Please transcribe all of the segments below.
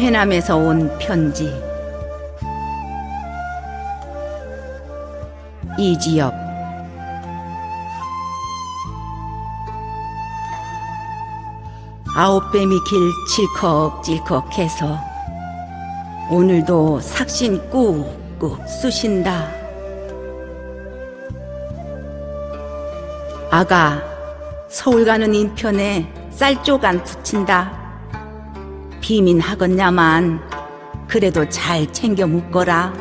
해남에서 온 편지. 이지엽 아홉뱀이 길 질컥질컥해서 오늘도 삭신 꾹꾹 쑤신다. 아가 서울 가는 인편에 쌀조간 붙인다 비민하겠냐만 그래도 잘 챙겨 묶어라.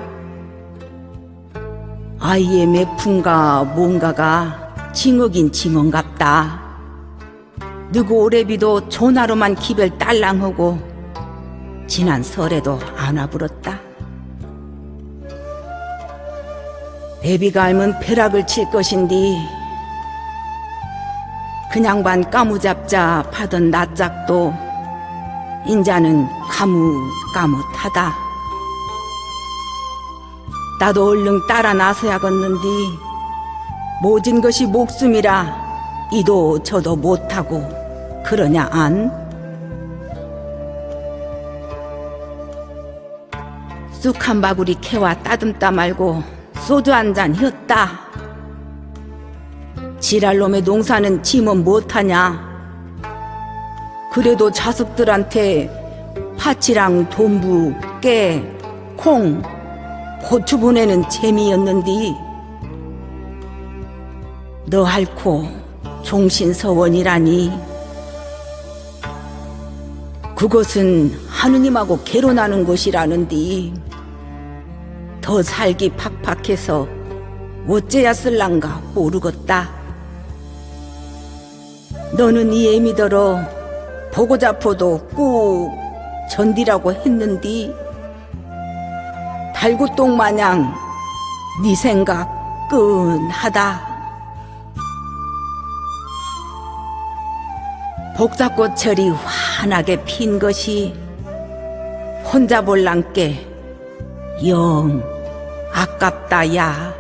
아이의 매품과 뭔가가 징어긴 징언갑다. 누구 오래비도 전화로만 기별 딸랑하고 지난 설에도 안 와불었다. 애비가 알면 벼락을 칠 것인디 그냥 반 까무잡자 파던 낯짝도 인자는 가뭇가뭇하다. 나도 얼른 따라 나서야겠는디 모진 것이 목숨이라 이도 저도 못하고 그러냐 안? 쑥 한 바구리 캐와 따듬다 말고 소주 한 잔 혔다. 지랄놈의 농사는 짐은 못하냐? 그래도 자식들한테 파치랑 돈부, 깨, 콩, 고추 보내는 재미였는디. 너 핥고 종신서원이라니. 그것은 하느님하고 개론하는 곳이라는디. 더 살기 팍팍해서 어째야 쓸란가 모르겠다. 너는 이 애미더러 보고 잡어도 꾹 전디라고 했는디 달구똥 마냥 네 생각 끈하다. 복사꽃철이 환하게 핀 것이 혼자 볼랑께 영 아깝다 야